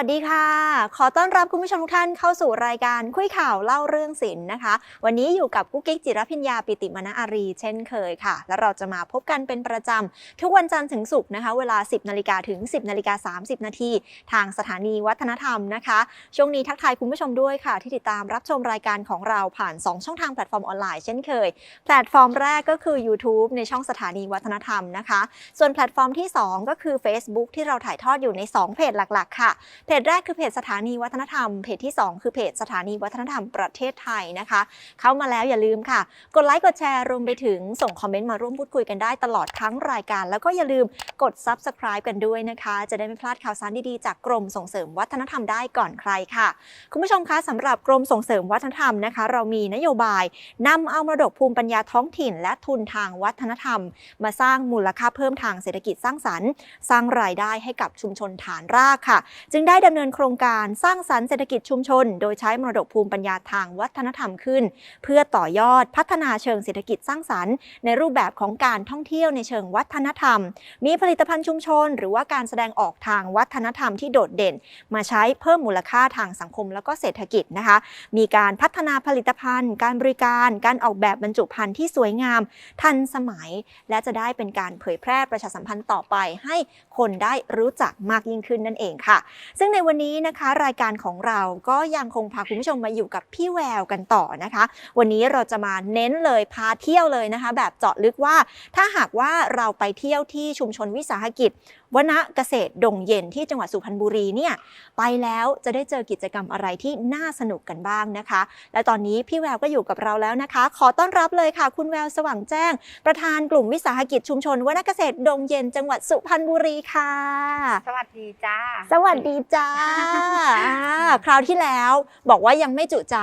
สวัสดีค่ะ ขอต้อนรับคุณผู้ชมทุกท่านเข้าสู่รายการคุยข่าวเล่าเรื่องศิลป์นะคะ วันนี้อยู่กับกุ๊กกิ๊กจิรพิญญาปิติมณอารี เช่นเคยค่ะ แล้วเราจะมาพบกันเป็นประจำ ทุกวันจันทร์ถึงศุกร์นะคะ เวลา 10นาฬิกาถึง 10นาฬิกา30นาทีทางสถานีวัฒนธรรมนะคะ ช่วงนี้ทักทายคุณผู้ชมด้วยค่ะ ที่ติดตามรับชมรายการของเราผ่าน 2 ช่องทางแพลตฟอร์มออนไลน์เช่นเคย แพลตฟอร์มแรกก็คือ YouTube ในช่องสถานีวัฒนธรรมนะคะ ส่วนแพลตฟอร์มที่ 2 ก็คือ Facebook ที่เราถ่ายทอดอยู่ใน 2 เพจหลักๆค่ะเพจแรกคือเพจสถานีวัฒนธรรม เพจที่ 2 คือเพจสถานีวัฒนธรรมประเทศไทยนะคะ เข้ามาแล้วอย่าลืมค่ะ กดไลค์กดแชร์รวมไปถึงส่งคอมเมนต์มาร่วมพูดคุยกันได้ตลอดทั้งรายการ แล้วก็อย่าลืมกด Subscribe กันด้วยนะคะ จะได้ไม่พลาดข่าวสารดีๆ จากกรมส่งเสริมวัฒนธรรมได้ก่อนใครค่ะ คุณผู้ชมคะสำหรับกรมส่งเสริมวัฒนธรรมนะคะ เรามีนโยบายนำเอามรดกภูมิปัญญาท้องถิ่น และทุนทางวัฒนธรรม มาสร้างมูลค่าเพิ่มทางเศรษฐกิจสร้างสรรค์ สร้างรายได้ให้กับชุมชนฐานรากค่ะ จึงได้ดำเนินโครงการสร้างสรรค์เศรษฐกิจชุมชน โดยใช้มรดกภูมิปัญญาทางวัฒนธรรมขึ้น เพื่อต่อยอดพัฒนาเชิงเศรษฐกิจสร้างสรรค์ ในรูปแบบของการท่องเที่ยวในเชิงวัฒนธรรม มีผลิตภัณฑ์ชุมชน หรือว่าการแสดงออกทางวัฒนธรรมที่โดดเด่น มาใช้เพิ่มมูลค่าทางสังคมแล้วก็เศรษฐกิจนะคะ มีการพัฒนาผลิตภัณฑ์ การบริการ การออกแบบบรรจุภัณฑ์ที่สวยงาม ทันสมัย และจะได้เป็นการเผยแพร่ประชาสัมพันธ์ต่อไปให้ คนได้รู้จักมากยิ่งขึ้นนั่นเองค่ะ ซึ่งในวันนี้นะคะรายการของเราก็ยังคงพาคุณผู้ชมมาอยู่กับพี่แววกันต่อนะคะ วันนี้เราจะมาเน้นเลยพาเที่ยวเลยนะคะ แบบเจาะลึกว่าถ้าหากว่าเราไปเที่ยวที่ชุมชนวิสาหกิจวนเกษตรดงเย็นที่จังหวัดสุพรรณบุรีเนี่ยไปแล้วจะได้เจอกิจกรรมอะไรที่น่าสนุกกันบ้างนะคะ และตอนนี้พี่แววก็อยู่กับเราแล้วนะคะ ขอต้อนรับเลยค่ะ คุณแววสว่างแจ้ง ประธานกลุ่มวิสาหกิจชุมชนวนเกษตรดงเย็นจังหวัดสุพรรณบุรีค่ะ สวัสดีจ้า สวัสดีจ้าอ่าคราวที่แล้วบอกว่ายังไม่จุใจ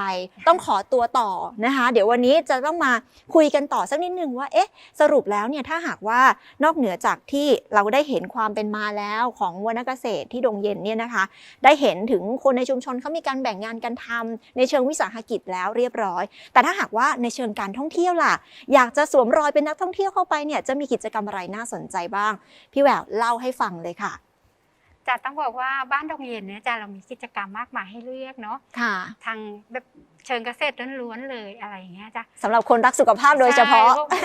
ต้องขอตัวต่อนะคะ เดี๋ยววันนี้จะต้องมาคุยกันต่อสักนิดนึงว่าเอ๊ะสรุปแล้วเนี่ยถ้าหากว่านอกเหนือจากที่เราได้เห็นความเป็นมาแล้วของวนเกษตรที่ดงเย็นเนี่ยนะคะ ได้เห็นถึงคนในชุมชนเขามีการแบ่งงานกันทำในเชิงวิสาหกิจแล้วเรียบร้อย แต่ถ้าหากว่าในเชิงการท่องเที่ยวล่ะ อยากจะสวมรอยเป็นนักท่องเที่ยวเข้าไปเนี่ยจะมีกิจกรรมอะไรน่าสนใจบ้าง พี่แหววเล่าให้ฟังเลยค่ะจะต้องบอกว่าบ้านดงเย็นเนี่ยจะเรามีกิจกรรมมากมายให้เลือกเนาะค่ะ ทางแบบเชิงเกษตรล้วนๆเลยอะไรอย่างเงี้ยจ้ะสำหรับคนรักสุขภาพโดยเฉพาะใช่พวกจ้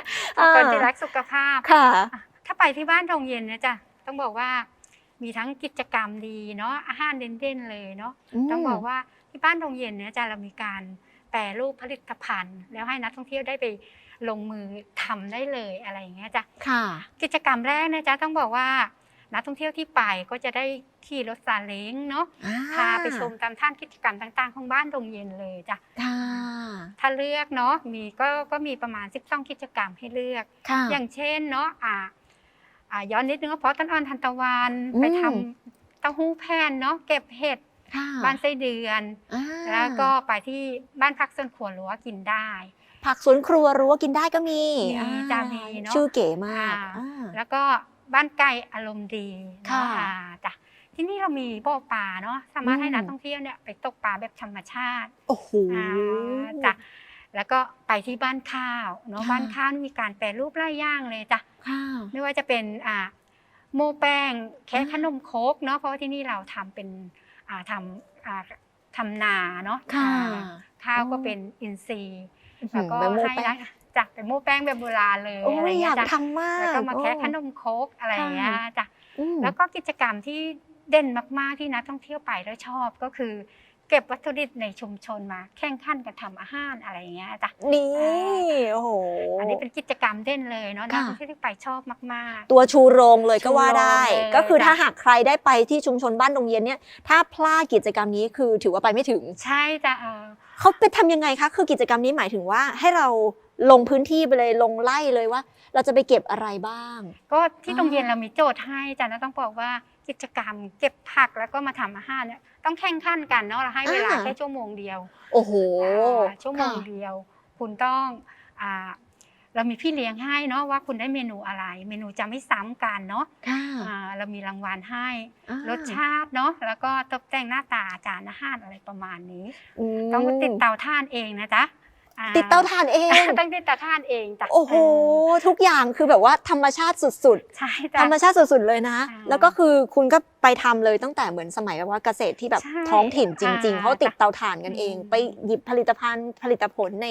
ะพวกคนที่รักสุขภาพค่ะถ้า ไปที่บ้านดงเย็นเนี่ยจ้ะต้องบอกว่ามีทั้งกิจกรรมดีเนาะอาหารเด่นๆเลยเนาะต้องบอกว่าที่บ้านดงเย็นเนี่ยจ้ะเรามีการแปรรูปผลิตภัณฑ์ แล้วให้นักท่องเที่ยวได้ไปลงมือทำได้เลยอะไรอย่างเงี้ยจ้ะค่ะ กิจกรรมแรกนะจ๊ะต้องบอกว่านักท่องเที่ยวที่ไปก็จะได้ขี่รถซาเล้งเนาะพาไปชมตามท่านกิจกรรมต่างๆ ของบ้านดงเย็นเลยจ้ะค่ะถ้าเลือกเนาะมีก็ก็มีประมาณ 12 กิจกรรมให้เลือกค่ะอย่างเช่นเนาะอ่าอ่า ย้อนนิดนึงก็เพราะต้นอ่อนทันตะวันอืมไปทำเต้าหู้แผ่นเนาะเก็บเห็ดค่ะบ้านไส้เดือนอ่าแล้วก็ไปที่บ้านพักส่วนครัวหรือว่ากินได้ ผักสวนครัวรั้วกินได้ก็มีมีอ่จ้ะมีเนอะชื่อเก๋มากอ่าอ่าแล้วก็บ้านไก่อารมณ์ดีค่ะเนาะอ่าจ้ะที่นี่เรามีบ่อปลาเนาะสามารถให้อืมนักท่องเที่ยวเนี่ยไปตกปลาแบบธรรมชาติโอ้โหอ่าจ้ะ แล้วก็ไปที่บ้านข้าวเนาะค่ะบ้านข้าวนี่มีการแปรรูปไร่ย่างเลยจ้ะค่ะไม่ว่าจะเป็นอ่าโมแป้งแค่อ่าขนมโคกเนาะเพราะว่าที่นี่เราทำเป็นอ่าทำอ่าทำนาเนาะค่ะอ่าข้าวก็อ๋อเป็นอินทรีย์อื้อแล้วหือก็แบบโม้ให้แป้งนะจ้ะเป็นโมแป้งแบบโบราณเลยโอ้อะไรยอเงี้ยายกจ้ะทำมากแล้วก็มาแคะขนโอ้มโคกอะไรอย่างเงี้ยจ้ะอืมแล้วก็กิจกรรมที่เด่นมากๆที่นักท่องเที่ยวไปแล้วชอบก็คือ เก็บวัตถุดิบในชุมชนมาแข่งขันกันทำอาหารอะไรอย่างเงี้ยจ้ะ นี่โอ้โหอันนี้เป็นกิจกรรมเด่นเลยเนาะนักค่ะท่องเที่ยวที่ไปชอบมาก ตัวชูโรงเลยก็ว่าได้ ชูโรงเลย ก็คือถ้าจ้ะหากใครได้ไปที่ชุมชนบ้านดงเย็นเนี่ยถ้าพลาดกิจกรรมนี้คือถือว่าไปไม่ถึง ๆ ใช่จ้ะเออ เขาไปทำยังไงคะ คือกิจกรรมนี้หมายถึงว่าให้เราลงพื้นที่ไปเลยลงไล่เลยว่า เราจะไปเก็บอะไรบ้าง ก็ที่อ่าโรงเรียนเรามีโจทย์ให้จ้ะนะต้องบอกว่ากิจกรรมเก็บผักแล้วก็มาทำอาหารเนี่ย ต้องแข่งขันกันเนาะเราให้เวลาแค่ชั่วโมงเดียวโอ้โหอ่าชั่วโมงค่ะ เดียว คุณต้องอ่าเรามีพี่เลี้ยงให้เนาะว่าคุณได้เมนูอะไร เมนูจะไม่ซ้ำกันเนาะค่ะอ่าเรามีรางวัลให้ อ่ารสชาติเนาะแล้วก็ตกแต่งหน้าตาจานอาหารอะไรประมาณนี้ มต้องติดเตาท่านเองนะจ๊ะอ่ ติดเตาถ่านเองต้องติดเตาถ่านเองจ้ะโอ้โหทุกอย่างคือแบบว่าธรรมชาติสุดใช่ๆจ้ะธรรมชาติสุดๆเลยนะอ่าแล้วก็คือคุณก็ไปทำเลยตั้งแต่เหมือนสมัยแบบว่าเกษตรที่แบบใช่ท้องถิ่นจริงอ่าๆเขาติดเตาถ่านกันเองอืมไปหยิบผลิตภัณฑ์ผลิตผลใน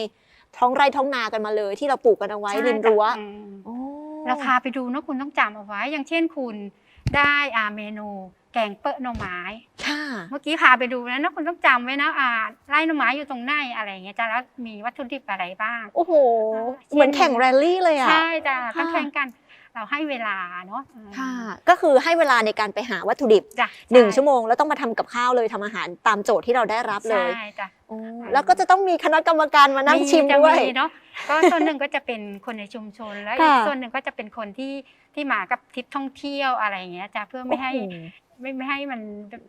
ท้องไร่ท้องนากันมาเลย ที่เราปลูกกันเอาไว้ใช่ริมรั้วจ้ะอืมโอ้เราพาไปดูนะคุณต้องจำเอาไว้ อย่างเช่นคุณได้อาเมนูแกงเปอะหน่อไม้ ค่ะ เมื่อกี้พาไปดูแล้วนะคุณต้องจำไว้นะอ่าไร่หน่อไม้อยู่ตรงไหนอะไรอย่างเงี้ยจ้ะแล้วมีวัตถุดิบอะไรบ้าง โอ้โหอ่าเหมือนแข่งแรลลี่เลยอะ ใช่จ้ะค่ะ ต้องแข่งกัน เราให้เวลาเนาะอืมค่ะ ก็คือให้เวลาในการไปหาวัตถุดิบจ้ะหนึ่งใชั่วโมงแล้วต้องมาทำกับข้าวเลยทำอาหารตามโจทย์ที่เราได้รับเลยใช่จ้ะ โอ้แล้วก็จะต้องมีคณะกรรมการมานั่งชิมจะด้วยเนาะก็ส่วนหนึ่งก็จะเป็นคนในชุมชนแล้วอีค่ะกส่วนหนึ่งก็จะเป็นคนที่ที่มากับทริปท่องเที่ยวอะไรอย่างเงี้ยจ้ะเพื่อไม่ให้โอ้โห ไม่ไม่ให้มันแบบ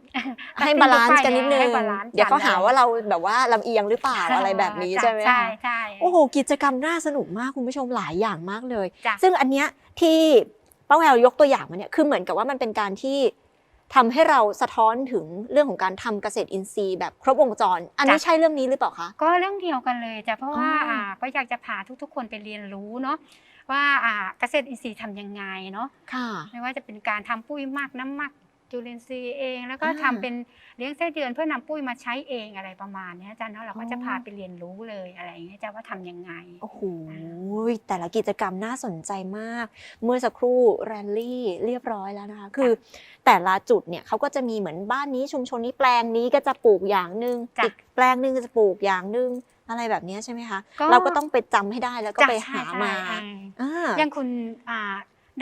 ให้บาลานซ์กันนิดนึงให้บาลานซ์เดี๋ยวเขาหาว่ากันเราแบบว่าลำเอียงหรือเปล่าอะไรแบบนี้จ้ะใช่ไหมใช่คะใช่โอ้โหกิจกรรมน่าสนุกมากคุณผู้ชมหลายอย่างมากเลยจ้ะซึ่งอันเนี้ยที่ป้าแววยกตัวอย่างมาเนี่ยคือเหมือนกับว่ามันเป็นการที่ทำให้เราสะท้อนถึงเรื่องของการทำเกษตรอินทรีย์แบบครบวงจร อันนี้ใช่เรื่องนี้หรือเปล่าคะ ก็เรื่องเดียวกันเลยจ้ะเพราะว่าอ๋ออ่อ่าก็อยากจะพาทุกๆ คนไปเรียนรู้เนาะว่าอ่าเกษตรอินทรีย์ทำยังไงเนาะค่ะไม่ว่าจะเป็นการทำปุ้ยหมักน้ำหมัก จุลินทรีย์เอง แล้วก็อ่า ทำเป็นเลี้ยงไส้เดือนเพื่อนำปุ้ยมาใช้เองอะไรประมาณเนี้ยจ้ะเนาะเราก็จะอ๋อพาไปเรียนรู้เลยอะไรอย่างเงี้ยจ้ะว่าทำยังไง โอ้โหแต่ละกิจกรรมน่าสนใจมาก เมื่อสักครู่แรลลี่เรียบร้อยแล้วนะคะ คือแต่ละจุดเนี่ยเขาก็จะมีเหมือนบ้านนี้ชุมชนนี้แปลงนี้ก็จะปลูกอย่างหนึ่งจ้ะ อีกแปลงหนึ่งก็จะปลูกอย่างหนึ่งอะไรแบบนี้ใช่ไหมคะก็เราก็ต้องไปจำให้ได้แล้วก็จ้ะไปใช่หาใช่มาอ่า อ่าอย่างคุณอ่า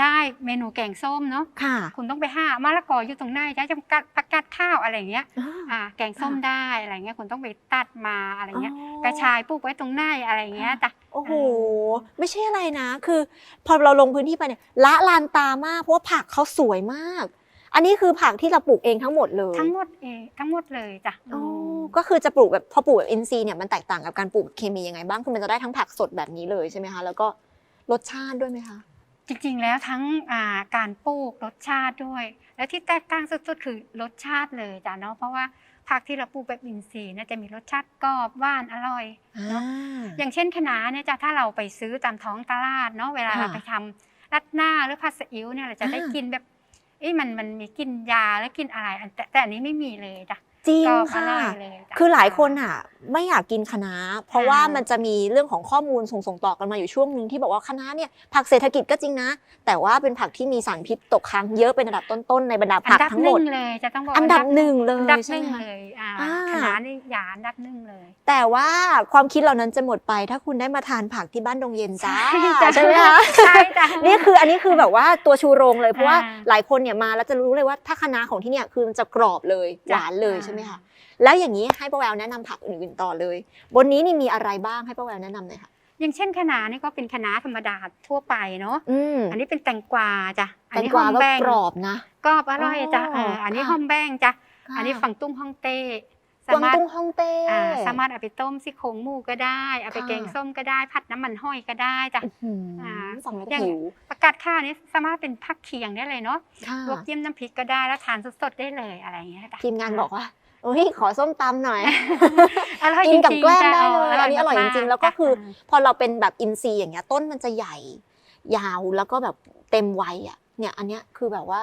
ได้เมนูแกงส้มเนาะค่ะ คุณต้องไปหามะละกออยู่ตรงไหนจ้ะจำกัดประกาศข้าวอะไรอย่างเงี้ยอ่าอ่าแกงส้มค่ะได้อะไรเงี้ยคุณต้องไปตัดมาอะไรเงี้ยอ๋อกระชายปลูกไว้ตรงหน้าอะไรเงี้ยจ้ะโอ้โหเออไม่ใช่อะไรนะ คือ พอเราลงพื้นที่ไปเนี่ยละลานตามากเพราะว่าผักเขาสวยมาก อันนี้คือผักที่เราปลูกเองทั้งหมดเลย ทั้งหมดเองทั้งหมดเลยจ้ะอ๋อมก็คือจะปลูกแบบพอปลูกแบบอินทรีย์เนี่ยมันแตกต่างกับการปลูกเคมียังไงบ้างคือมันจะได้ทั้งผักสดแบบนี้เลยใช่ไหมคะแล้วก็รสชาติด้วยไหมคะ จริงๆแล้วทั้งอ่าการปลูกรสชาติด้วย และที่แตกต่างสุดๆคือรสชาติเลยจ้ะเนาะเพราะว่าผักที่เราปลูกแบบอินทรีย์เนี่ยจะมีรสชาติกรอบหวานอร่อยเนอะอย่างเช่นคะน้าเนี่ยจ้ะถ้าเราไปซื้อตามท้องตลาดเนาะเวลาค่ะเราไปทำรัดหน้าหรือผัดซีอิ๊วเนี่ยเราจะได้อ่ากินแบบเอ้ยมันมันมีกลินยาแล้วกลินอะไรอันแต่แต่อันนี้ไม่มีเลยจ้ะจริงกรอบอค่ะร่อยเลยจ้ะคือหลายคนอะ ไม่อยากกินคะน้าเพราะว่าอ่ามัมันจะมีเรื่องของข้อมูลส่งส่งต่อกันมาอยู่ช่วงหนึ่งที่บอกว่าคะน้าเนี่ยผักเศรษฐกิจก็จริงนะ แต่ว่าเป็นผักที่มีสารพิษตกค้างเยอะเป็นอันดับต้นๆในบรรดาอัผักดับทั้งหหมนึ่ดงเลยจะต้องบอกอันดับหนึ่งเลอันยดับหใช่นึ่ไหมงคะเลยอ่าอ่าคะน้านี่ยาอันดับหนึ่งเลย แต่ว่าความคิดเหล่านั้นจะหมดไป ถ้าคุณได้มาทานผักที่บ้านดงเย็นจ้าใช่จ้ะใช่ไหมคะใช่จ้ะนี่คืออันนี้คือแบบว่าตัวชูโรงเลยเพราะว่าอ่าหลายคนเนี่ยมาแล้วจะรู้เลยว่าถ้าคะน้าของที่เนี่ยคือมันจะกรอบเลยหจ้ะวานเลยอ่าใช่ไหมคะ แล้วอย่างนี้ให้ป้าแววแนะนำผักอื่นๆต่อเลย บนนี้นี่มีอะไรบ้างให้ป้าแววแนะนำหน่อยค่ะอย่างเช่นคะน้านี่ก็เป็นคะน้าธรรมดาทั่วไปเนาะอืมอันนี้เป็นแตงกวาจ้ะอัแตงนี้กวาหอมก็แบงกรอบนะกรอบอร่อยจ้ะอ๋อเอออันนี้ค่ะหอมแบงจ้ะค่ะอันนี้ฝั่งตุ้งฮ่องเต้กวางตุ้งฮ่องเต้อ่าสามารถเอาไปต้มซี่โครงหมูก็ได้ เอาไปค่ะแกงส้มก็ได้ ผัดน้ำมันห้อยก็ได้จ้ะอื้อหืออ่าฟังแล้วอก็ย่างหิวประกาศข้าวนี้สามารถเป็นผักเคียงได้เลยเนาะค่ะลวกจิ้มน้ำพริกก็ได้แล้วทานสดๆได้เลยอะไรอย่างเงี้ยจ้ะทีมงานบอกว่า โอ้ยขอส้มตำหน่อยอร่อยกินกับจริงๆแกล้มจ้ะได้เลยอันนี้อร่อยจมากๆริงๆแล้วก็คือจ้ะพอเราเป็นแบบอินทรีย์อย่างเงี้ยต้นมันจะใหญ่ ยาวแล้วก็แบบเต็มวัยอะเนี่ยอันเนี้ยคือแบบว่า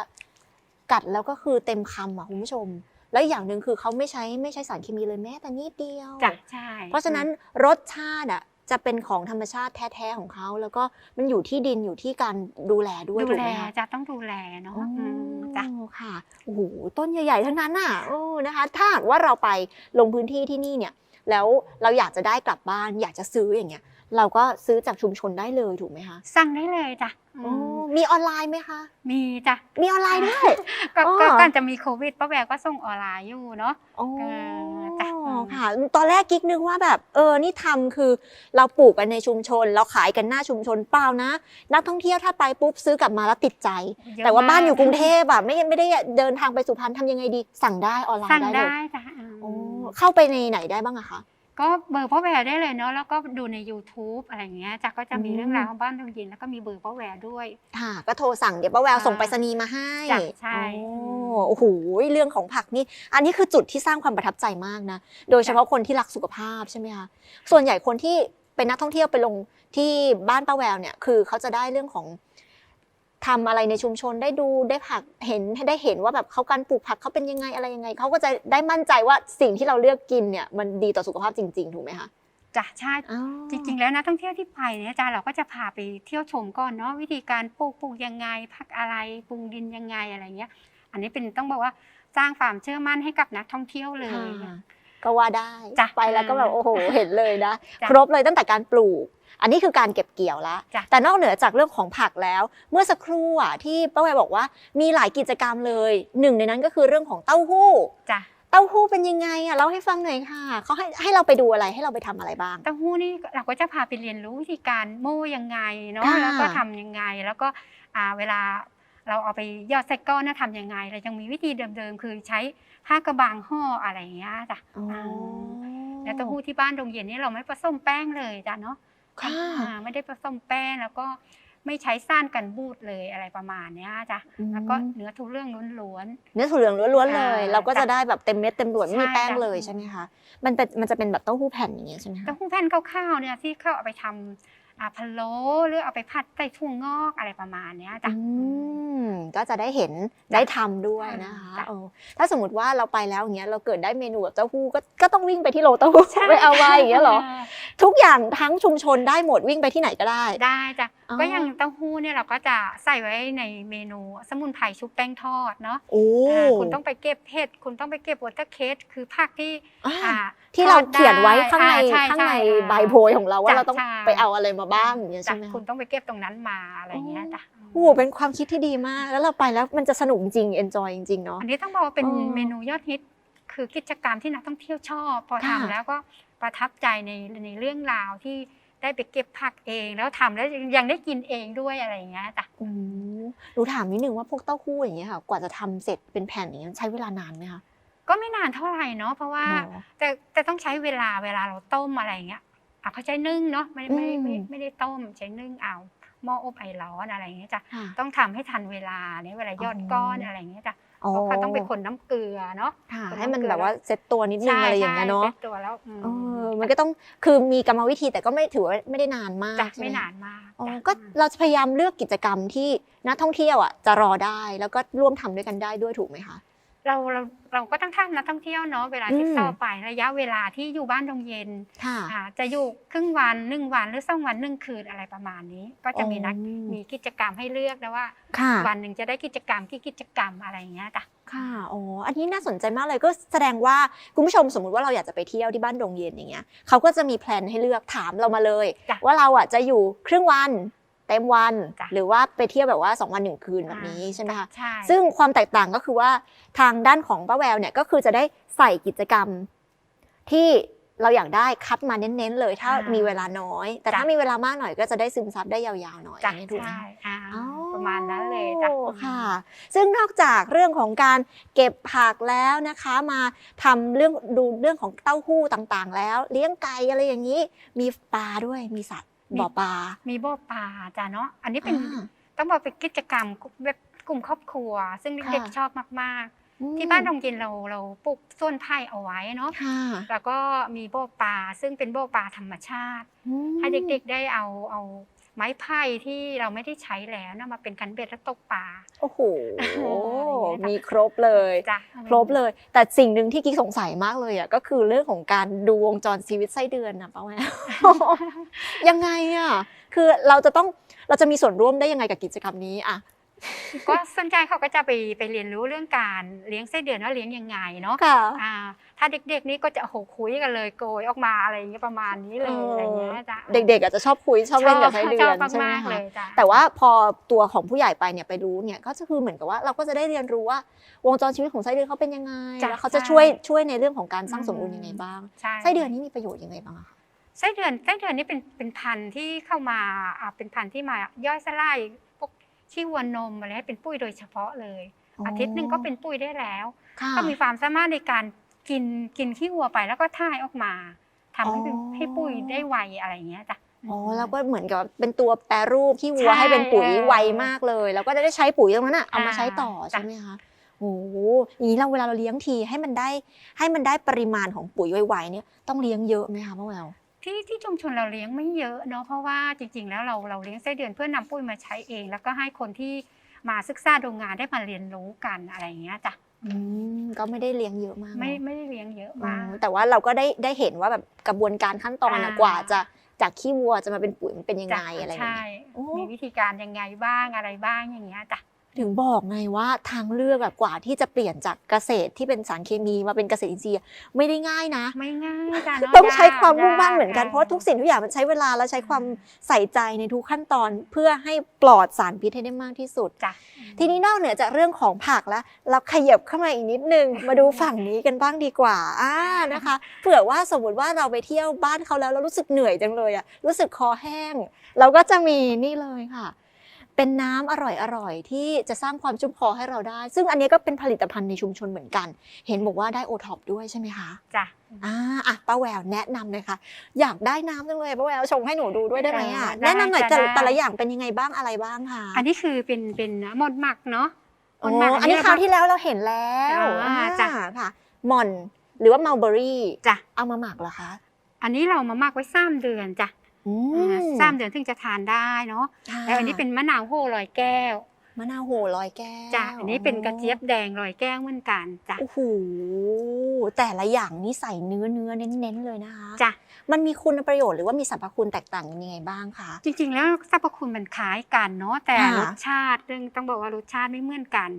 กัดแล้วก็คือเต็มคำอะคุณผู้ชม แล้วอีกอย่างหนึ่งคือเขาไม่ใช้ไม่ใช้สารเคมีเลยแม้แต่นิดเดียวจ้ะใช่เพราะฉะนั้นรสชาติอะ จะเป็นของธรรมชาติแท้ๆของเขา แล้วก็มันอยู่ที่ดินอยู่ที่การดูแลด้วยดูถูกแลไหมคะจะต้องดูแลเนาะอ๋ออืมจ้ะค่ะโอ้โหต้นใหญ่ๆทั้งนั้นน่ะโอ้นะคะ ถ้าหากว่าเราไปลงพื้นที่ที่นี่เนี่ย แล้วเราอยากจะได้กลับบ้าน อยากจะซื้ออย่างเงี้ย เราก็ซื้อจากชุมชนได้เลยถูกไหมคะสั่งได้เลยจ้ะอือ๋อมมีออนไลน์ไหมคะมีจ้ะมีออนไลน์ด้วย ก็อ๋อ ก็ก่อนจะมีโควิดป้าแววก็ส่งออนไลน์อยู่เนาะอ๋อเออจ้ะอืมค่ะ ตอนแรกกิ๊กนึกว่าแบบ เออนี่ทำคือ เราปลูกกันในชุมชน เราขายกันหน้าชุมชนเปล่านะ นักท่องเที่ยวถ้าไปปุ๊บซื้อกลับมาแล้วติดใจ เยอะแต่ว่าบ้านอยู่มกรุงเทพอะไม่ไม่ได้เดินทางไปสุพรรณทำยังไงดี สั่งได้ออนไลสั่งน์ได้เลได้ยจ้ะอืมโอ้เข้าไปในไหนได้บ้างอะคะ ก็เบอร์พ่อแวร์ได้เลยเนาะแล้วก็ดูใน YouTube อะไรอย่างเงี้ยจ้ะก็จะมีอืมเรื่องราวของบ้านทองยิน แล้วก็มีเบอร์พ่อแวร์ด้วย ค่ะ ก็โทรสั่งเดี๋ยวป้าแววอ่าส่งไปรษณีย์มาให้จ้ะใช่โอ้โอ้โหเรื่องของผักนี่ อันนี้คือจุดที่สร้างความประทับใจมากนะ โดยเฉพาะคนที่รักสุขภาพใช่ไหมคะส่วนใหญ่คนที่เป็นนักท่องเที่ยวไปลงที่บ้านป้าแววเนี่ยคือเขาจะได้เรื่องของ ทำอะไรในชุมชนได้ดูได้ผักเห็นได้เห็นว่าแบบเขาการปลูกผักเขาเป็นยังไงอะไรยังไงเขาก็จะได้มั่นใจว่าสิ่งที่เราเลือกกินเนี่ยมันดีต่อสุขภาพจริง ๆ ถูกไหมคะจ้ะใช่จริง ๆ แล้วนักท่องเที่ยวที่ไปเนี่ยอาจารย์เราก็จะพาไปเที่ยวชมก่อนเนาะวิธีการปลูกปลูกยังไงพักอะไรปรุงดินยังไงอะไรเงี้ย อันนี้เป็นต้องบอกว่าสร้างความเชื่อมั่นให้กับนักท่องเที่ยวเลยค่ะก็ว่าได้จ้ะไปแล้วก็แบบโอ้โหเห็นเลยนะจ้ะครบเลยตั้งแต่การปลูก อันนี้คือการเก็บเกี่ยวแล้วจ้ะแต่นอกเหนือจากเรื่องของผักแล้ว เมื่อสักครู่อะที่ป้าแววบอกว่ามีหลายกิจกรรมเลยหนึ่งในนั้นก็คือเรื่องของเต้าหู้จ้ะเต้าหู้เป็นยังไงอะเล่าให้ฟังหน่อยค่ะเขาให้ให้เราไปดูอะไรให้เราไปทำอะไรบ้าง เต้าหู้นี่เราก็จะพาไปเรียนรู้วิธีการโม่ยังไงเนาะค่ะแล้วก็ทำยังไงแล้วก็อ่าเวลาเราเอาไปยอดไส้ก้อนนะทำยังไงเรายังมีวิธีเดิมๆ คือใช้ผ้ากระบางห่ออะไรอย่างเงี้ยจ้ะอ๋อแล้วเต้าหู้ที่บ้านโรงเย็นนี่เราไม่ผสมแป้งเลยจ้ะเนาะ ค่ะอ่าไม่ได้ผสมแป้งแล้วก็ไม่ใช้ซ่านกันบูดเลยอะไรประมาณเนี้ยจ้ะอืมแล้วก็เนื้อทุเรื่องล้วนเนื้อถั่วเหลืองล้วนๆเลยอ่าเราก็จะจ้ะได้แบบเต็มเม็ดเต็มหน่วยไม่มีใช่แป้งจ้ะเลยใช่ไหมคะมันเป็นมันจะเป็นแบบเต้าหู้แผ่นอย่างเงี้ยใช่ไหมๆคะเต้าหู้แผ่นข้าวๆเนี่ยที่เขาเอาไปทำ อ่าพะโล้หรือเอาไปผัดใส่ถั่วงอกอะไรประมาณเนี้ยจ้ะ อืมก็จะได้เห็นได้ทำด้วยนะคะจ้ะเออถ้าสมมติว่าเราไปแล้วอย่างเงี้ยเราเกิดได้เมนูแบบเต้าหู้ก็ก็ต้องวิ่งไปที่โลเต้าหู้ไปเอามาอย่างเงี้ยเหรอ ทุกอย่างทั้งชุมชนได้หมดวิ่งไปที่ไหนก็ได้ ได้จ้ะอ๋อ ก็อย่างเต้าหู้เนี่ยเราก็จะใส่ไว้ในเมนูสมุนไพรชุบแป้งทอดเนาะโอ้อ่าคุณต้องไปเก็บเห็ดคุณต้องไปเก็บวอเตอร์เคสคือผักที่อ่า อ่า ที่เราเขียนไว้ข้างในอ่ใช่ข้างในช่ใบโพยของเราว่าจ้ะเราต้องใช่ไปเอาอะไรมาบ้างอย่างเงี้ยจ้ะใช่ไหมคุณคะต้องไปเก็บตรงนั้นมาอะไรอย่างเงี้ยจ้ะโอ้โหเป็นความคิดที่ดีมากแล้วเราไปแล้วมันจะสนุกจริงเอนจอยจริงๆเนาะอันนี้ต้องบอกว่าเป็นเออเมนูยอดฮิตคือกิจกรรมที่นักท่องเที่ยวชอบ พอค่ะทำแล้วก็ประทับใจในในเรื่องราวที่ได้ไปเก็บผักเองแล้วทำแล้วยังได้กินเองด้วยอะไรอย่างเงี้ยจ้ะอืมหนูถามนิดนึงว่าพวกเต้าหู้อย่างเงี้ยค่ะ กว่าจะทำเสร็จเป็นแผ่นอย่างเงี้ยใช้เวลานานไหมคะ ก็ไม่นานเท่าไหร่เนาะเพราะว่าเนอะแต่แต่ต้องใช้เวลาเวลาเราต้มอะไรอย่างเงี้ยอะเขาใช้นึ่งเนาะไม่ไม่ไม่อืมไม่ได้ต้มใช้นึ่งเอาหม้ออบไอร้อนอะไรอย่างเงี้ยจ้ะค่ะต้องทำให้ทันเวลาเนี่ยเวลายอดอ๋อก้อนอะไรอย่างเงี้ยจ้ะอ๋อเพราะเขาต้องไปคนน้ำเกลือเนาะค่ะคนให้มันน้ำเกลือแบบว่าเซ็ตตัวนิดนึงอะไรอย่างเงี้ยเนาะใช่ใช่ตัวแล้วอืมเออมันก็ต้องคือมีกรรมวิธีแต่ก็ไม่ถือว่าไม่ได้นานมากจ้ะใช่หไม่นานมากอ๋อจ้ะก็เราจะพยายามเลือกกิจกรรมที่นักท่องเที่ยวอะจะรอได้แล้วก็ร่วมทำด้วยกันได้ด้วยถูกไหมคะ เราเราเราก็ต้องท่านนักท่องเที่ยวเนาะเวลาที่อืมต่อไประยะเวลาที่อยู่บ้านดงเย็นค่ะอ่าจะอยู่ครึ่งวันหนึ่งวันหรือสองวันหนึ่งคืนอะไรประมาณนี้ ก็จะมีนักอ๋อมีกิจกรรมให้เลือกนะว่าค่ะวันหนึ่งจะได้กิจกรรมกี่กิจกรรมอะไรอย่างเงี้ยจ้ะค่ะอ๋ออันนี้น่าสนใจมากเลยก็แสดงว่าคุณผู้ชมสมมุติว่าเราอยากจะไปเที่ยวที่บ้านดงเย็นอย่างเงี้ยเขาก็จะมีแพลนให้เลือกถามเรามาเลยจ้ะว่าเราอะจะอยู่ครึ่งวัน เต็มวันจ้ะหรือว่าไปเที่ยวแบบว่าสองวันหนึ่งคืนแบบนี้ใช่ไหมคะใช่ซึ่งความแตกต่างก็คือว่าทางด้านของป้าแววเนี่ยก็คือจะได้ใส่กิจกรรมที่เราอยากได้คัดมาเน้นๆเลย ถ้ามีเวลาน้อย แต่ถ้ามีเวลามากหน่อยก็จะได้ซึมซับได้ยาวๆหน่อยจ้ะอันนี้ถูกไหมใช่อ่าอ๋อประมาณนั้นเลยจ้ะค่ะ ซึ่งนอกจากเรื่องของการเก็บผักแล้วนะคะ มาทำเรื่องดูเรื่องของเต้าหู้ต่างๆ แล้ว เลี้ยงไก่อะไรอย่างนี้ มีปลาด้วยมีสัตว์มี บ่อปลา มีโบปลาจ้ะเนาะ อันนี้เป็นอ่าต้องบอกเป็นกิจกรรมแบบกลุ่มครอบครัว ซึ่งเด็กค่ะๆชอบมากอืมๆที่บ้านดงเย็นเราเราปลูกส้วนไผ่เอาไว้เนาะค่ะแล้วก็มีโบปลาซึ่งเป็นโบปลาธรรมชาติอืมให้เด็กๆได้เอาเอา ไม้ไผ่ที่เราไม่ได้ใช้แล้วนะมาเป็นคันเบ็ดแล้วตกปลา โอ้โหอะไรอย่างเงี้ยค่ะมีครบเลยจ้ะครบเลย แต่สิ่งหนึ่งที่กิ๊กสงสัยมากเลยอะก็คือเรื่องของการดูวงจรชีวิตไส้เดือนนะป้าแววยังไงอะ คือเราจะต้องเราจะมีส่วนร่วมได้ยังไงกับกิจกรรมนี้อะ ก็สนใจเขาก็จะไปไปเรียนรู้เรื่องการเลี้ยงไส้เดือนว่าเลี้ยงยังไงเนาะค่ะ อ่า ถ้าเด็กๆนี่ก็จะโอ้โหคุยกันเลยโกยออกมาอะไรอย่างเงี้ยประมาณนี้เลยเออออะไรอย่างเงี้ยจ้ะเด็กๆอาจจะชอบคุยชอบเล่นกับไส้เดืชออนบใช่ไหมมากๆคะเลยจ้ะแต่ว่าพอตัวของผู้ใหญ่ไปเนี่ยไปรู้เนี่ยก็จะคือเหมือนกับว่าเราก็จะได้เรียนรู้ว่าวงจรชีวิตของไส้เดือนเขาเป็นยังไงจ้ะแล้วเขาจะใช่ช่วยช่วยในเรื่องของการสร้างสมดุลอืมยังไงบ้างใช่ไส้เดือนนี่มีประโยชน์ยังไงบ้างอะคะไส้เดือนไส้เดือนนี่เป็นเป็นพันธุ์ที่เข้ามาอ่าเป็นพันธุ์ที่มาย่อยสลาย พวกขี้วัวนมอะไรให้เป็นปุ้ยโดยเฉพาะเลย อาทิตย์หนึ่งก็เป็นปุ้ยได้แล้วค่ะก็มีความสามารถในการกินกินขี้วัวไปแล้วก็ท่ายออกมาทำให้เป็นอ๋อให้ปุ้ยได้ไวอะไรอย่างเงี้ยจ้ะอ๋อแล้วก็เหมือนกับเป็นตัวแปรรูปที่วัวใช่ให้เป็นปุ๋ยเออไวมากเลย แล้วก็จะได้ใช้ปุ๋ยตรงนั้นอะเอามาใช้ต่ออ่าใช่ไหมคะโอ้โหอย่างนี้เราเวลาเราเลี้ยงทีให้มันได้ให้มันได้ปริมาณของปุ๋ยไวๆเนี่ยต้องเลี้ยงเยอะไหมคะพ่อแวว ที่ที่ชุมชนเราเลี้ยงไม่เยอะเนาะเพราะว่าจริง ๆ แล้วเราเราเลี้ยงไส้เดือนเพื่อนำปุ้ยมาใช้เอง แล้วก็ให้คนที่มาศึกษาดูงานได้มาเรียนรู้กันอะไรอย่างเงี้ยจ้ะอืมก็ไม่ได้เลี้ยงเยอะมากไม่เนอะไม่ได้เลี้ยงเยอะอ๋มากอแต่ว่าเราก็ได้ได้เห็นว่าแบบกระบวนการขั้นตอนอะอ่ากว่าจะจากขี้วัวจะมาเป็นปุ๋ยมันเป็นยังไงจ้ะอะไรแบบใช่นี้โอ้มีวิธีการยังไงบ้างอะไรบ้างอย่างเงี้ยจ้ะ ถึงบอกไงว่าทางเลือกอะกว่าที่จะเปลี่ยนจากเกษตรที่เป็นสารเคมีมาเป็นเกษตรอินทรีย์อะไม่ได้ง่ายนะ ไม่ง่ายจ้ะเนาะต้องใช้ยกความมุ่งมั่นยเหมือนกันเพราะว่าทุกสิ่งทุกอย่างมันใช้เวลาและใช้ความใส่ใจในทุกขั้นตอนเพื่อให้ปลอดสารพิษให้ได้มากที่สุดจ้ะทีนี้นอกเหนือจากเรื่องของผักแล้วเราขยับเข้ามาอีกนิดนึงมาดูฝั่งนี้กันบ้างดีกว่าอ่านะคะเผื่อว่าสมมติว่าเราไปเที่ยวบ้านเขาแล้วเรารู้สึกเหนื่อยจังเลยอะรู้สึกคอแห้ง เราก็จะมีนี่เลยค่ะ เป็นน้ำอร่อยๆ ที่จะสร้างความชุ่มคอให้เราได้ ซึ่งอันนี้ก็เป็นผลิตภัณฑ์ในชุมชนเหมือนกัน เห็นบอกว่าได้โอท็อปด้วยใช่ไหมคะจ้ะอ่าอะป้าแววแนะนำเลยค่ะ อยากได้น้ำจังเลยป้าแววชงให้หนูดูด้วยได้ไหมอะได้แนะนำหน่อยได้แต่ได้ แต่ละอย่างเป็นยังไงบ้างอะไรบ้างค่ะอันนี้คือเป็นเป็นหมดหมักเนาะหมอ๋อดหมักอันนี้เรคราวที่แล้วเราเห็นแล้วอ่าจ้ะ ค่ะหม่อนหรือว่ามัลเบอรี่ จ้ะเอามาหมักเหรอคะ อันนี้เรามาหมักไว้สามเดือนจ้ะอือ่าม สามเดือนถึงจะทานได้เนาะค่ะแล้วอันนี้เป็นมะนาวโห่ลอยแก้วมะนาวโหลอยแก้วจ้ะอันนี้เป็นกระเจี๊ยบแดงลอยแก้วเหมือนกันจ้ะโอ้โหแต่ละอย่างนี่ใส่เนื้อเนื้อเน้นๆเลยนะคะจ้ะมันมีคุณประโยชน์หรือว่ามีสรรพคุณแตกต่างกันยังไงบ้างคะจริง ๆ แล้วสรรพคุณมันคล้ายกันเนาะแต่ค่ะรสชาติเรื่องต้องบอกว่ารสชาติไม่เหมือนกัน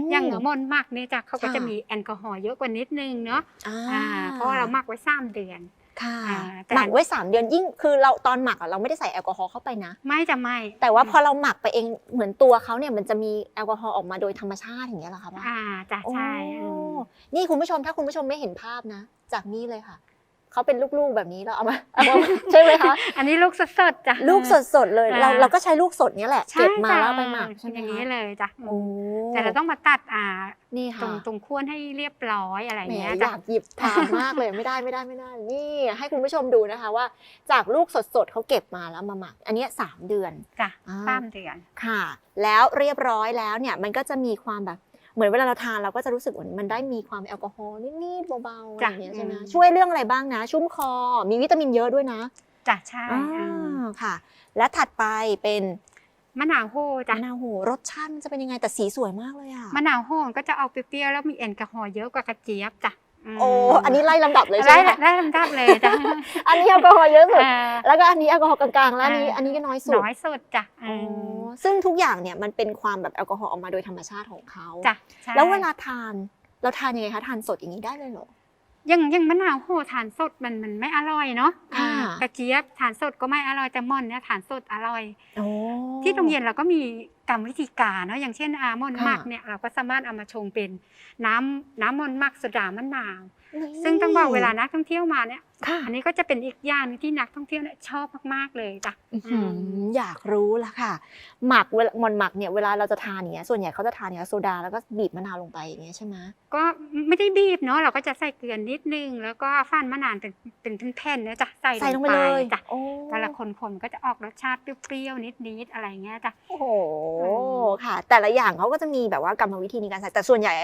มอย่างมอนหมักเนี่ยจ้ะเขาก็ค่ะจะมีแอลกอฮอล์เยอะกว่านิดนึงเนาะอ่าอ่าเพราะว่าเราหมักไว้สามเดือน ค่ะอ่าแต่หมักไว้ 3 เดือนยิ่งคือเราตอนหมักอะเราไม่ได้ใส่แอลกอฮอล์เข้าไปนะ ไม่จะไม่ แต่ว่าพอเราหมักไปเองเหมือนตัวเขาเนี่ยมันจะมีแอลกอฮอล์ออกมาโดยธรรมชาติอย่างเงี้ยเหรอคะป้าอ่าจ้ะใช่โอ้อืมนี่คุณผู้ชมถ้าคุณผู้ชมไม่เห็นภาพนะ จากนี่เลยค่ะ เขาเป็นลูกๆแบบนี้เราเอามาเอามาใช่ไหมคะอันนี้ลูกสดๆจ้ะลูกสดๆเลยอ่าเราเราก็ใช้ลูกสดเนี้ยแหละใช่เก็บมาจ้ะแล้วเอาไปหมักใช่ไหมอย่างนี้คะเลยจ้ะโอ้แต่เราต้องมาตัดอ่านี่ตรค่ะงตรงขั้วให้เรียบร้อยอะไรแหมเงี้ยอจ้ะยากหยิบทานมากเลยไม่ได้ไม่ได้ไม่ได้ นี่ให้คุณผู้ชมดูนะคะว่า จากลูกสดๆเขาเก็บมาแล้วมาหมัก อันเนี้ยสามเดือนจ้ะอ่าสามเดือนค่ะ แล้วเรียบร้อยแล้วเนี่ยมันก็จะมีความแบบ เหมือนเวลาเราทานเราก็จะรู้สึกเหมือนมันได้มีความแอลกอฮอล์นิดๆเบาๆอะไรจ้ะอย่างเงี้ยใช่ไหมอืมช่วยเรื่องอะไรบ้างนะ ชุ่มคอ มีวิตามินเยอะด้วยนะจ้ะใช่อ่อืมาค่ะ และถัดไปเป็นมะนาวโห่จ้ะมะนาวโหรสชาติมันจะเป็นยังไงแต่สีสวยมากเลยอะมะนาวโห่มันก็จะเอาเปรี้ยวๆแล้วมีแอลกอฮอล์เยอะกว่ากระเจี๊ยบจ้ะม โอ้อันนี้ไล่ลำดับเลยใช่ได้ไหมคะได้ลำดับเลยจ้ะอันนี้แอลกอฮอล์เยอะสุดอ่าแล้วก็อันนี้แอลกอฮอล์กลางๆ แล้วอันนี้อ่าอันนี้ก็น้อยสุด น้อยสุดจ้ะอ๋ออืมซึ่งทุกอย่างเนี่ยมันเป็นความแบบแอลกอฮอล์ออกมาโดยธรรมชาติของเขาจ้ะใช่แล้วเวลาทานเราทานยังไงคะทานสดอย่างนี้ได้เลยเหรอ ยังยังมะนาวโห่ทานสดมันมันไม่อร่อยเนาะค่ะ อ่ากระเจี๊ยบทานสดก็ไม่อร่อยแต่ม่อนเนี่ยทานสดอร่อย โอ้ ที่โรงเรียนเราก็มีกรรมวิธีการเนาะอย่างเช่นอาม่อนค่ะ หมักเนี่ยเราก็สามารถเอามาชงเป็นน้ำน้ำม่อนหมักโซดามะนาวนี่ ซึ่งต้องบอกเวลานักท่องเที่ยวมาเนี่ยค่ะอันนี้ก็จะเป็นอีกอย่างหนึงที่นักท่องเที่ยวเนี่ยชอบมากๆเลยจ้ะอื้อหืออยากรู้ละค่ะ หมักเวลามันหมักเนี่ยเวลาเราจะทานอย่างเนี้ยส่วนใหญ่เขาจะทานเนี่ยโซดาแล้วก็บีบมะนาวลงไปอย่างเงี้ยใช่ไหมก็ไม่ได้บีบเนาะเราก็จะใส่เกลือนิดนึง แล้วก็ฟันมะนาวเป็นเป็นแผ่นๆเนี่ยจ้ะใส่ใส่ลงไปเลยจ้ะโอ้เวลาคนๆก็จะออกรสชาติเปรี้ยวๆนิดๆอะไรเงี้ยจ้ะโอ้โหอืมค่ะ แต่ละอย่างเขาก็จะมีแบบว่ากรรมวิธีในการใส่แต่ส่วนใหญ่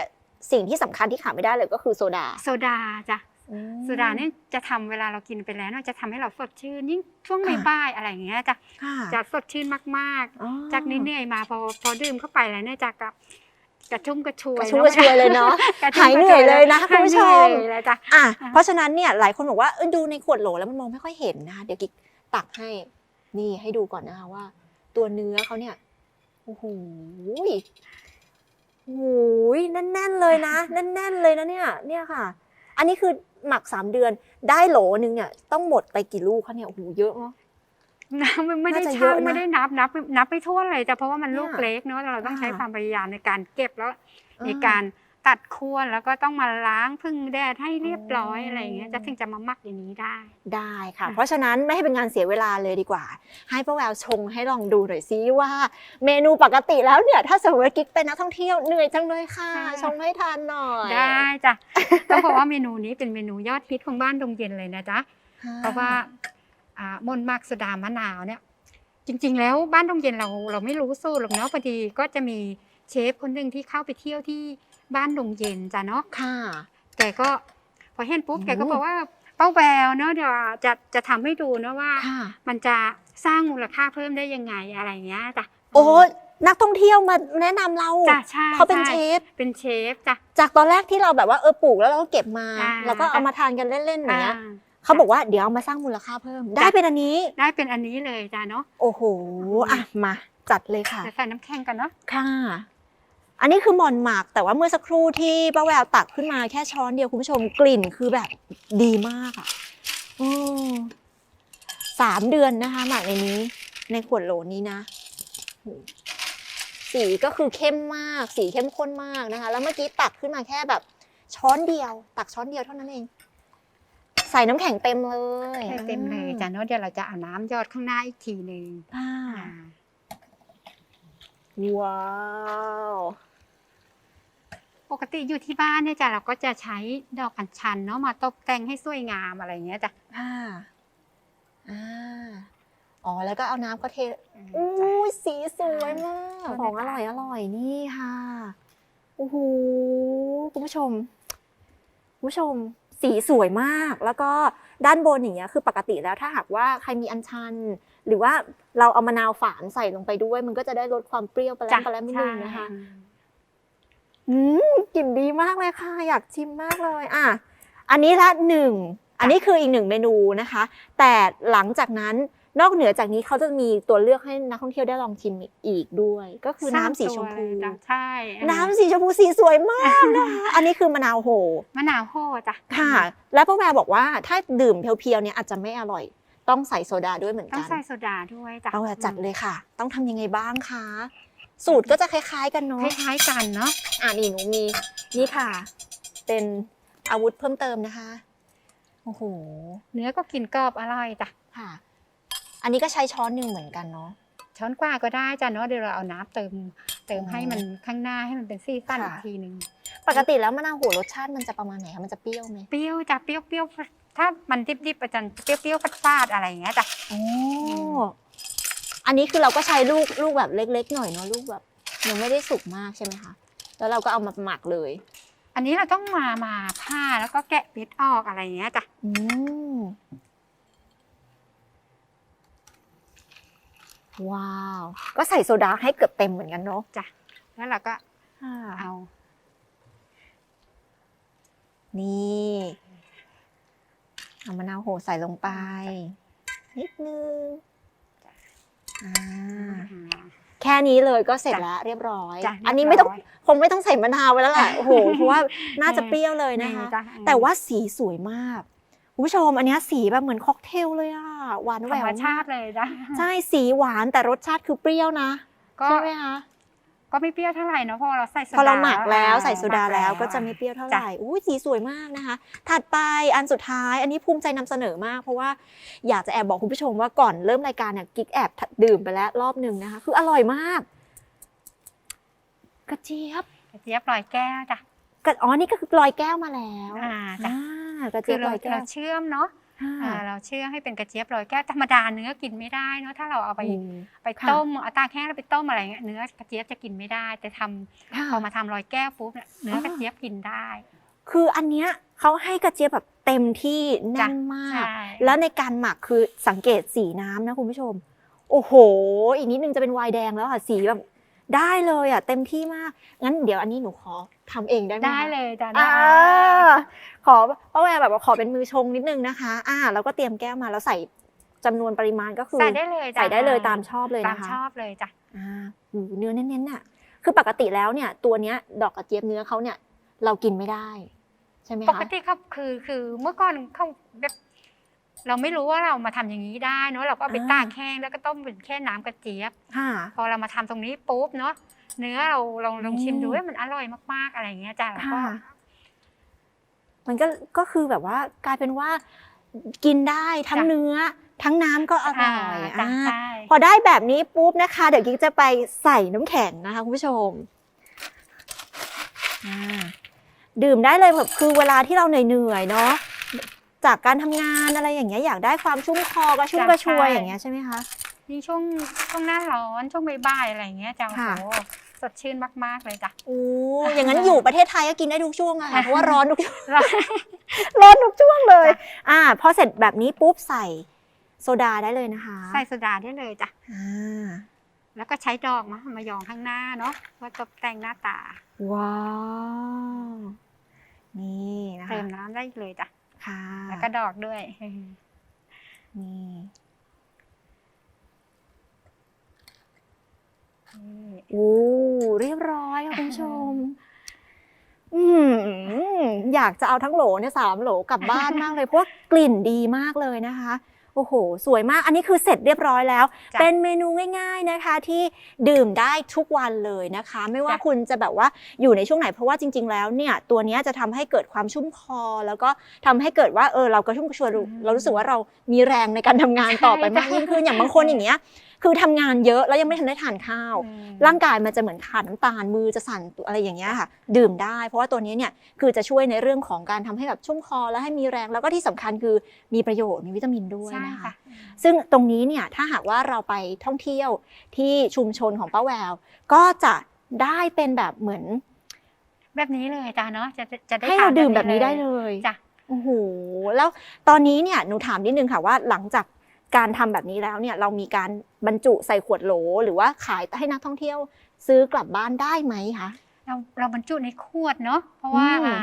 สิ่งที่สำคัญที่ขาดไม่ได้เลยก็คือโซดา โซดาจ้ะอืมโซดาเนี่ยจะทำเวลาเรากินไปแล้วเนี่ยจะทำให้เราสดชื่นยิ่งช่วงค่ะบ่ายๆอะไรอย่างเงี้ยจ้ะค่ะจะสดชื่นมากอ๋อๆจากเหนื่อยๆมาพอพอดื่มเข้าไปแล้วเนี่ยจะกับกระชุ่มกระชวยกระชุ่มกระชวยเลยเนาะกระชุ่หายเหนื่อยเลยนะกรชุ่คุณผู้ชมหายเหนื่อยเลยจ้ะอะอะเพราะฉะนั้นเนี่ยหลายคนบอกว่าเออดูในขวดโหลแล้วมันมองไม่ค่อยเห็นนะคะเดี๋ยวกิ๊กตักให้นี่ให้ดูก่อนนะคะว่า ตัวเนื้อเขาเนี่ยโอ้โห โอ้โหแน่นๆเลยนะแน่นๆเลยนะเนี่ยเนี่ยค่ะ อันนี้คือหมักสามเดือนได้โหลนึงเนี่ยต้องหมดไปกี่ลูกคะเนี่ยโอ้โหเยอะเนาะน้ำมันไม่ได้น่าจะเยชั่อะงนะไม่ได้นับนับนับไม่ทั่วนเลยแต่เพราะว่ามันเนี่ยลูกเล็กเนาะเราต้องใช้อ่าความพยายามในการเก็บแล้วอ่าในการ ตัดขั้วแล้วก็ต้องมาล้างพึ่งแดดให้เรียบร้อยอ๋อออะไรอย่างเงี้ยจะถึงจะมาหมักอย่างนี้ได้ ได้ค่ะค่ะ เพราะฉะนั้นไม่ให้เป็นงานเสียเวลาเลยดีกว่า ให้ป้าแววชงให้ลองดูหน่อยซิว่า เมนูปกติแล้วเนี่ย ถ้าสมมติว่ากิ๊กเป็นนักท่องเที่ยวเหนื่อยจังเลยค่ะชงให้ทานหน่อยได้จ้ะต้องบอกว่าเมนูนี้เป็นเมนูยอดฮิตของบ้านดงเย็นเลยนะจ๊ะ ค่เพราะว่าอ่ามนต์มักโซดามะนาวเนี่ย จริง ๆ แล้วบ้านดงเย็นเราเราไม่รู้สูตรหรอกเนาะพอดีก็จะมีเชฟคนหนึ่งที่เข้าไปเที่ยวที่ บ้านดงเย็นจ้ะเนาะค่ะ แกก็พอเห็นปุ๊บอืมแกก็บอกว่าป้าแววเนาะเดี๋ยวจะจะทำให้ดูนะว่าค่ะมันจะสร้างมูลค่าเพิ่มได้ยังไงอะไรเงี้ยจ้ะโอ้นักท่องเที่ยวมาแนะนำเราจ้ะใช่เขาเป็นใเชฟเป็นเชฟจ้ะจากตอนแรกที่เราแบบว่าเออปลูกแล้วเราก็เก็บมาอ่าแล้วก็เอามาทานกันเล่นๆอย่างเงี้ยอ่าเขาบอกว่าเดี๋ยวเอามาสร้างมูลค่าเพิ่ม ได้เป็นอันนี้ได้เป็นอันนี้เลยจ้ะเนาะโอ้โหอะมาจัดเลยค่ะจะใส่น้ำแข็งกันเนาะค่ะ อันนี้คือหมอนหมักแต่ว่าเมื่อสักครู่ที่ป้าแววตักขึ้นมาแค่ช้อนเดียวคุณผู้ชมกลิ่นคือแบบดีมากอะออสามเดือนนะคะ หมักในนี้ ในขวดโหลนี้นะโหสีก็คือเข้มมาก สีเข้มข้นมากนะคะ แล้วเมื่อกี้ตักขึ้นมาแค่แบบ ช้อนเดียว ตักช้อนเดียวเท่านั้นเอง ใส่น้ำแข็งเต็มเลยให้เต็มเลยจ้ะเนาะเดี๋ยวเราจะเอาน้ำยอดข้างหน้าอีกทีหนึ่งอ่าอ่าว้าว ปกติอยู่ที่บ้านเนี่ยจ้ะเราก็จะใช้ดอกอัญชันเนาะมาตกแต่งให้สวยงามอะไรเงี้ยจ้ะค่ะอ่าอ๋อแล้วก็เอาน้ำก็เทอืมอู้จ้ะยสีสวยมากอ่าของอร่อยอร่อยนี่ค่ะโอ้โหคุณผู้ชมคุณผู้ชมสีสวยมาก แล้วก็ด้านบนอย่างเงี้ยคือปกติแล้วถ้าหากว่าใครมีอัญชัน หรือว่าเราเอามะนาวฝานใส่ลงไปด้วย มันก็จะได้ลดความเปรี้ยวไปแล้วจ้ะไปแล้วนิดนึงนะคะใช่ อืมกลิ่นดีมากเลยค่ะ อยากชิมมากเลย อะ อันนี้ละหนึ่ง อันนี้คืออีกหนึ่งเมนูนะคะ แต่หลังจากนั้นนอกเหนือจากนี้เขาจะมีตัวเลือกให้นักท่องเที่ยวได้ลองชิมอีกด้วย ก็คือน้ำสีชมพูจ้ะใช่ น้ำสีชมพูสีสวยมากนะคะอันนี้คือมะนาวโหมะนาวโห่จ้ะค่ะ แล้วป้าแววบอกว่าถ้าดื่มเพียวๆเนี่ยอาจจะไม่อร่อย ต้องใส่โซดาด้วยเหมือนต้อกังนใส่โซดาด้วยจ้ะป้าแววจัดเลยค่ะ ต้องทำยังไงบ้างคะ สูตรก็จะคล้ายๆ กันคเนาะล้ายๆกันเนาะอ่านี่หนูมีนี่ค่ะ เป็นอาวุธเพิ่มเติมนะคะโอ้โหเนื้อก็กินกรอบอร่อยจ้ะค่ะ อันนี้ก็ใช้ช้อนหนึ่งเหมือนกันเนาะช้อนกว่าก็ได้จ้ะเนาะเดี๋ยวเราเอาน้ำเติมเติมอ๋อให้มันข้างหน้าให้มันเป็นซี่สั้นค่ะอีกทีหนึ่งปกติแล้วมะนาวโหรสชาติมันจะประมาณไหนคะมันจะเปรี้ยวไหมเปรี้ยวจ้ะเปรี้ยวเปรี้ยวถ้ามันดิบๆอาจารย์เปรี้ยวเปรี้ยวฟาดๆอะไรอย่างเงี้ยจ้ะโอ้ อันนี้คือเราก็ใช้ลูกลูกแบบเล็ก ๆ หน่อยเนาะลูกแบบยังไม่ได้สุกมากใช่ไหมคะ แล้วเราก็เอามาหมักเลย อันนี้เราต้องมามาผ้าแล้วก็แกะเม็ดออกอะไรอย่างเงี้ยจ้ะอืมว้าว ก็ใส่โซดาให้เกือบเต็มเหมือนกันเนาะจ้ะแล้วเราก็ค่ะเอา นี่เอามะนาวโหใส่ลงไป นิดนึงอ่า แค่นี้เลยก็เสร็จแล้วเรียบร้อยจ้ะอันนี้ไม่ต้องเรียบร้ยคงไม่ต้องใส่มะนาวไปแล้วแหละโอ้โหเพราะว่าน่าจะเปรี้ยวเลยนะคะจ้แต่ว่าสีสวยมากคุณผู้ชมอันเนี้ยสีแบบเหมือนค็อกเทลเลยอะหวานธแหวรรมวชาติเลยจ้ะใช่สีหวานแต่รสชาติคือเปรี้ยวนะก็ใช่ไหมคะ ก็ไม่เปรี้ยวเท่าไหร่เนาะเพราะเราใส่โซดาพอเราหมักแล้วใส่โซดาหมัแล้วก็จะไม่เปรี้ยวเท่าไหร่อุ้ยสีสวยมากนะคะ ถัดไปอันสุดท้ายอันนี้ภูมิใจนำเสนอมาก เพราะว่าอยากจะแอบบอกคุณผู้ชมว่าก่อนเริ่มรายการเนี่ยกิ๊กแอบดื่มไปแล้วรอบหนึ่งนะคะ คืออร่อยมาก กระเจี๊ยบกระเจี๊ยบลอยแก้วจ้ะกระอ๋อนี่ก็คือลอยแก้วมาแล้วอ่าจ้ะอ่ากระคืเจี๊ยอบเราลอยแก้เราวเชื่อมเนาะ ค่ะอ่าเราเชื่อมให้เป็นกระเจี๊ยบลอยแก้วธรรมดาเนื้อกินไม่ได้เนาะถ้าเราเอาไปอืม ไปค่ะต้มเอาตากแห้งแล้วไปต้มอะไรเงี้ยเนื้อกระเจี๊ยบจะกินไม่ได้ แต่ทำค่ะพอมาทำลอยแก้วปุ๊บเนี่ยเนื้อกระเจี๊ยบกินได้ คืออันเนี้ยเขาให้กระเจี๊ยบแบบเต็มที่แน่นมาก ใช่ แล้วในการหมักคือสังเกตสีน้ำนะคุณผู้ชม โอ้โห อีกนิดนึงจะเป็นไวน์แดงแล้วค่ะสีแบบได้เลยอะเต็มที่มาก งั้นเดี๋ยวอันนี้หนูขอทำเองได้ไหมคะได้เลยจ้ะอ่าได้ ขอป้าแววแบบว่าขอเป็นมือชงนิดนึงนะคะ อ่าแล้วก็เตรียมแก้วมาแล้วใส่จำนวนปริมาณก็คือใส่ได้เลยจ้ะใส่ได้เลยตามชอบเลยตามนะคะชอบเลยจ้ะอ่าหูเนื้อเน้นๆน่ะ คือปกติแล้วเนี่ย ตัวเนี้ยดอกกระเจี๊ยบเนื้อเขาเนี่ย เรากินไม่ได้ใช่ไหมปคะกติเขาคือคือเมื่อก่อนเขาแบบเราไม่รู้ว่าเรามาทำอย่างนี้ได้เนาะเราก็เอาไปอ่าตากแห้งแล้วก็ต้มเป็นแค่น้ำกระเจี๊ยบค่ะพอเรามาทำตรงนี้ปุ๊บเนาะเนื้อเราลองลองชิมดูอืมเอ้ยมันอร่อยมากๆอะไรอย่างเงี้ยจ้ะแล้วก็ค่ะ มันก็ก็คือแบบว่ากลายเป็นว่ากินได้ทั้งจ้ะเนื้อ ทั้งน้ำก็อร่อยาจ้ะอ่าใช่พอได้แบบนี้ปุ๊บนะคะ เดี๋ยวกิ๊กจะไปใส่น้ำแข็งนะคะคุณผู้ชมอ่าดื่มได้เลยแบบคือเวลาที่เราเหนื่อยๆเนาะจากการทำงานอะไรอย่างเงี้ยอยากได้ความชุ่มคอกระชุ่มกระชวยอย่างเงี้ยใช่ไหมคะยิ่งช่วงช่วงหน้าร้อนช่วงบ่ายๆอะไรอย่างเงี้ยจ้ะโอ้ค่ะโห สดชื่นมาก ๆ เลยจ้ะ โอ้อย่างนั้นอยู่ประเทศไทยก็กินได้ทุกช่วงอะค่ะเพราะว่าร้อนทุกช่วง ร้อนร้อนทุกช่วงเลย อ่า พอเสร็จแบบนี้ปุ๊บใส่โซดาได้เลยนะคะ ใส่โซดาได้เลยจ้ะ อ่า แล้วก็ใช้ดอกมามายองข้างหน้าเนาะเพื่อตกแต่งหน้าตา ว้าว นี่นะคะเติมน้ำได้เลยจ้ะ ค่ะ แล้วก็ดอกด้วย นี่ โอ้เรียบร้อยค่ะคุณผู้ชม อืมอยากจะเอาทั้งโหลเนี่ยสามโหลกลับบ้านมากเลยเพราะว่ากลิ่นดีมากเลยนะคะ โอ้โห สวยมาก อันนี้คือเสร็จเรียบร้อยแล้ว จ้ะเป็นเมนูง่าย ๆนะคะ ที่ดื่มได้ทุกวันเลยนะคะ ไม่ว่าจ้ะ คุณจะแบบว่าอยู่ในช่วงไหนเพราะว่าจริง ๆ แล้วเนี่ย ตัวเนี้ยจะทำให้เกิดความชุ่มคอ แล้วก็ทำให้เกิดว่าเออเรากระชุ่มกระชวยรู้เรารู้สึกว่าเรามีแรงในการทำงานต่อไปมากยิ่งขึ้นอย่างบางคนอย่างเงี้ย คือทำงานเยอะแล้วยังไม่ทันได้ทานข้าวอืมร่างกายมันจะเหมือนขาดน้ำตาลมือจะสั่นอะไรอย่างเงี้ยค่ะ ดื่มได้ เพราะว่าตัวนี้เนี่ยคือจะช่วยในเรื่องของการทำให้แบบชุ่มคอและให้มีแรงแล้วก็ที่สำคัญคือมีประโยชน์มีวิตามินด้วยใช่นะคะค่ะซึ่งตรงนี้เนี่ยถ้าหากว่าเราไปท่องเที่ยวที่ชุมชนของป้าแวว ก็จะได้เป็นแบบเหมือน แบบนี้เลยจ้ะเนาะจะจะได้ให้เราทนดื่มแบบนี้ได้เลยจ้ะโอ้โหแล้วตอนนี้เนี่ยหนูถามนิดนึงค่ะว่าหลังจาก การทำแบบนี้แล้วเนี่ยเรามีการบรรจุใส่ขวดโหล หรือว่าขายให้นักท่องเที่ยวซื้อกลับบ้านได้ไหมคะเราเราบรรจุในขวดเนาะเพราะว่าอืมอ่า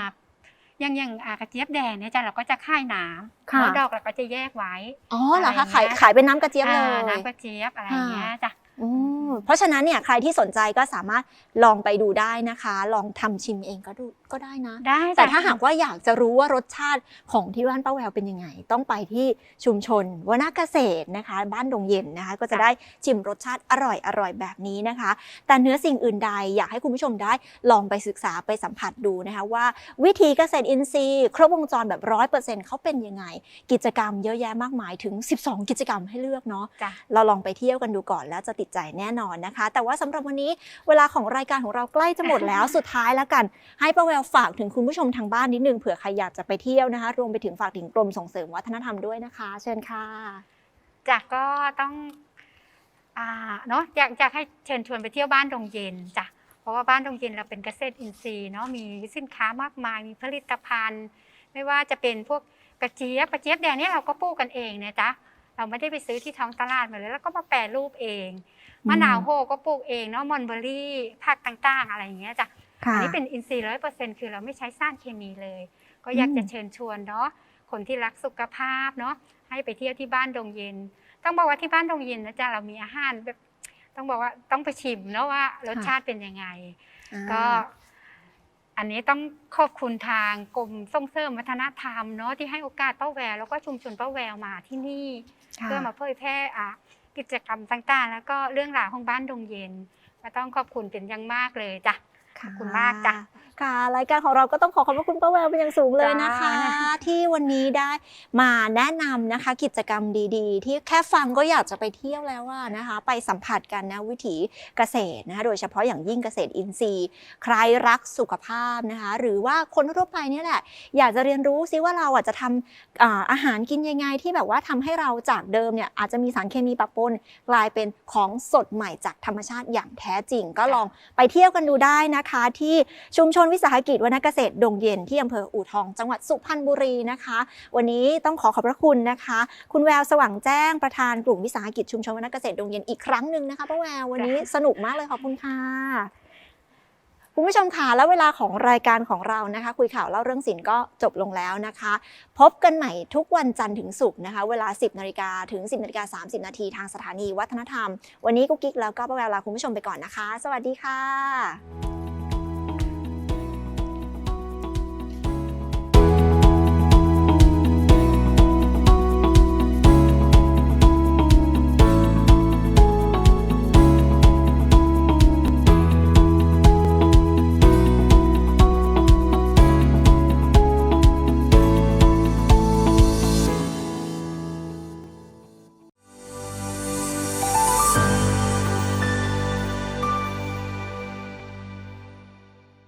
อย่างอย่างอ่ากระเจี๊ยบแดงเนี่ยจ้ะเราก็จะค่ายน้ำค่ะแล้วดอกเราก็จะแยกไว้อ๋อเหรอคะอะไรขายเงี้ยขายเป็นน้ำกระเจี๊ยบเลอ่ายน้ำกระเจี๊ยบอะไรอย่างเงี้ยจ้ะอืมเพราะฉะนั้นเนี่ยใครที่สนใจก็สามารถลองไปดูได้นะคะ ลองทำชิมเองก็ดูก็ได้นะ ได้จ้ะแต่ถ้าหากว่าอยากจะรู้ว่ารสชาติของที่บ้านป้าแววเป็นยังไง ต้องไปที่ชุมชนวนาเกษตรนะคะ บ้านดงเย็นนะคะ ก็จะได้ชิมรสชาติอร่อยอร่อยแบบนี้นะคะ แต่เนื้อสิ่งอื่นใดอยากให้คุณผู้ชมได้ลองไปศึกษาไปสัมผัสดูนะคะว่าวิธีเกษตรอินทรีย์ครบวงจรแบบร้อยเปอร์เซ็นต์เขาเป็นยังไง กิจกรรมเยอะแยะมากมายถึง 12 กิจกรรมให้เลือกเนาะจ้ะเราลองไปเที่ยวกันดูก่อนแล้วจะติดใจแน่นอนนะคะ แต่ว่าสำหรับวันนี้เวลาของรายการของเราใกล้จะหมดแล้วสุดท้ายแล้วกันให้ป้าแววฝากถึงคุณผู้ชมทางบ้านนิดนึงเผื่อใครอยากจะไปเที่ยวนะคะ รวมไปถึงฝากถึงกรมส่งเสริมวัฒนธรรมด้วยนะคะ เชิญค่ะจ้ะก็ต้องเนาะอยากอยากให้เชิญชวนไปเที่ยวบ้านดงเย็นจ้ะเพราะว่าบ้านดงเย็นเราเป็นเกษตรอินทรีย์เนาะมีสินค้ามากมายมีผลิตภัณฑ์ ไม่ว่าจะเป็นพวกกระเจี๊ยบกระเจี๊ยบแดงเนี่ยเราก็ปลูกกันเองนะจ๊ะเราไม่ได้ไปซื้อที่ท้องตลาดมาเลยแล้วก็มาแปรรูปเองมะนาวโฮก็ปลูกเองเนาะมอนเบอรี่ผักต่างๆ อะไรอย่างเงี้ยจ้ะ อันนี้เป็นอินทรีย์ร้อยเปอร์เซ็นต์คือเราไม่ใช้สารเคมีเลย ก็อยากอืมจะเชิญชวนเนาะคนที่รักสุขภาพเนาะให้ไปเที่ยวที่บ้านดงเย็น ต้องบอกว่าที่บ้านดงเย็นนะจ๊ะเรามีอาหารแบบต้องบอกว่าต้องไปชิมเนาะว่ารสชาติเป็นยังไง ก็อันนี้ต้องขอบคุณทางกรมส่งเสริมวัฒนธรรมเนาะที่ให้โอกาสป้าแววแล้วก็ชุมชนป้าแววมาที่นี่ค่ะเพื่อมาเผยแพร่อะกิจกรรมต่างๆ แล้วก็เรื่องราวของบ้านดงเย็นก็ต้องขอบคุณเป็นอย่างมากเลยจ้ะ ขอบคุณมากจ้ะ ค่ะ รายการของเราก็ต้องขอขอบพระคุณป้าแววเป็นอย่างสูงเลยนะคะ ที่วันนี้ได้มาแนะนำนะคะ กิจกรรมดี ๆ ที่แค่ฟังก็อยากจะไปเที่ยวแล้วอะนะคะ ไปสัมผัสกันนะวิถีเกษตรนะคะโดยเฉพาะอย่างยิ่งเกษตรอินทรีย์ ใครรักสุขภาพนะคะ หรือว่าคนทั่วไปเนี่ยแหละ อยากจะเรียนรู้ซิว่าเราอะจะทำอาอาหารกินยังไงที่แบบว่าทำให้เราจากเดิมเนี่ยอาจจะมีสารเคมีปะปนกลายเป็นของสดใหม่จากธรรมชาติอย่างแท้จริง ก็ลองไปเที่ยวกันดูได้นะคะ ที่ชุมชนวิสาหกิจวรรณเกษตรดงเย็นที่อำเภออู่ทอง จังหวัดสุพรรณบุรีนะคะ วันนี้ต้องขอขอบพระคุณนะคะ คุณแววสว่างแจ้งประธานกลุ่มวิสาหกิจชุมชนวรรณเกษตรดงเย็นอีกครั้งหนึ่งนะคะป้าแวววันนี้สนุกมากเลยขอบคุณค่ะคุณผู้ชมค่ะแล้วเวลาของรายการของเรานะคะ คุยข่าวเล่าเรื่องศิลป์ก็จบลงแล้วนะคะ พบกันใหม่ทุกวันจันทร์ถึงศุกร์นะคะ เวลา 10นาฬิกาถึง 10นาฬิกา30 นาทีทางสถานีวัฒนธรรม วันนี้กุ๊กกิ๊กแล้วก็ป้าแววลาคุณผู้ชมไปก่อนนะคะ สวัสดีค่ะ